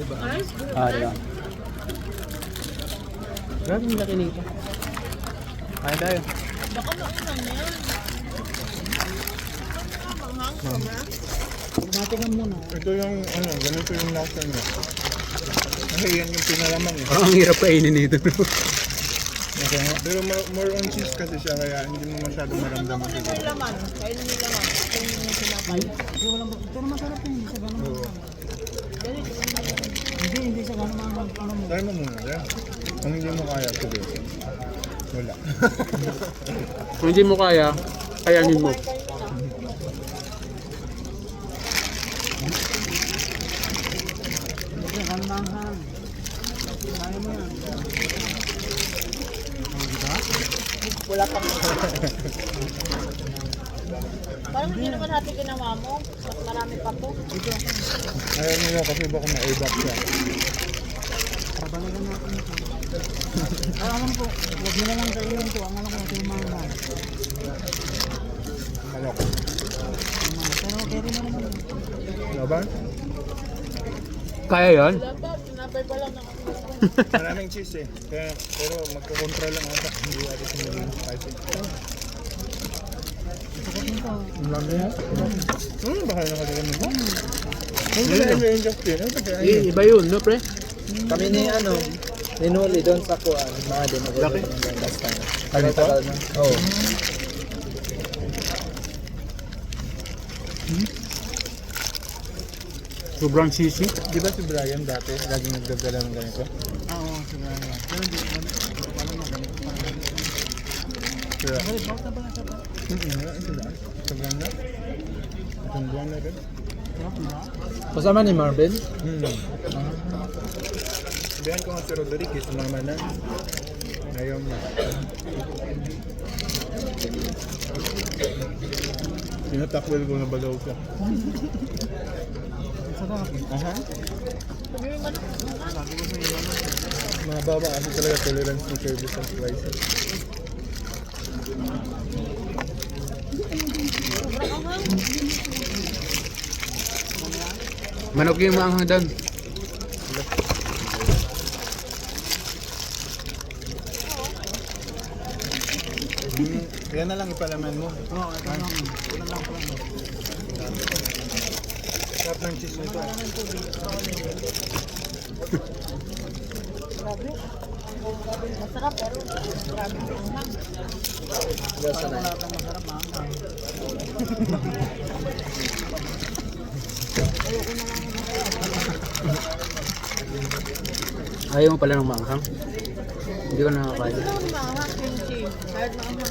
Diba? Ah, diba? Grabe yung laki nito. Kaya tayo. Baka maunang na yan. Manghang ka ba? Matigan muna. Ito yung, ano, ganito yung lasa niya. Kasi yan yung pinalaman eh. Parang ang hirap kainin nito. Okay. Pero more, more on cheese kasi siya kaya hindi mo masyado maramdaman. Ano yung laman? Kainin yung laman. Kainin yung sinapay. Pero masarap yun. Oo. Dali, Hindi, hindi siya ganun mga ano mo. Try mo muna, Dre. Kung hindi mo kaya, sige. Wala. Kung hindi mo kaya, kayanin mo. Hanghang. Kaya mo yan. wala pang Parang hindi naman hati ginawa mo. Mas marami pa to. Ayaw nila kasi baka ma-evac siya. Babalikan natin ito. Ay, alam ko, huwag nila lang kainin ito. Ang alam ko, ito yung mga hanghang. Malok. Pero carry mo naman. Laban? Kaya yon? Wala pa, sinapay pa lang ako. Maraming cheese eh. Kaya, pero magkakontra lang ata. Hindi ata sa mga Hmm, baka nakalikan mo. Ang ganda yung Justin. Ang taga I- iba yun, no pre? Kami ni ano, ninuli doon sa kuan, mga din ako Laki? doon last time. Ano to? Tagal na. Oo. Sobrang sisi. Di ba si Brian dati, laging nagdadala ng ganito? Ah, Oo, siguro. Pero hindi ko hindi ko alam na ganito. Pero Kasama ni Marvin. Hmm. Sabihan ko nga si Rodriguez, sumama na. Ayaw niya. Tinatakwil ko na balaw siya. Sarap. Aha. Mo Mababa kasi talaga tolerance ng service ng spices. Manok yung maanghang doon. Yan na lang ipalaman mo. Oo, ito lang. Ito lang pala. Sarap ng cheese nito. Grabe. Masarap pero grabe. Gasa na. Wala kang masarap, maanghang. Ayaw mo pala ng maanghang. Hindi ko nakakain. Ito naman maanghang kimchi. Kahit maanghang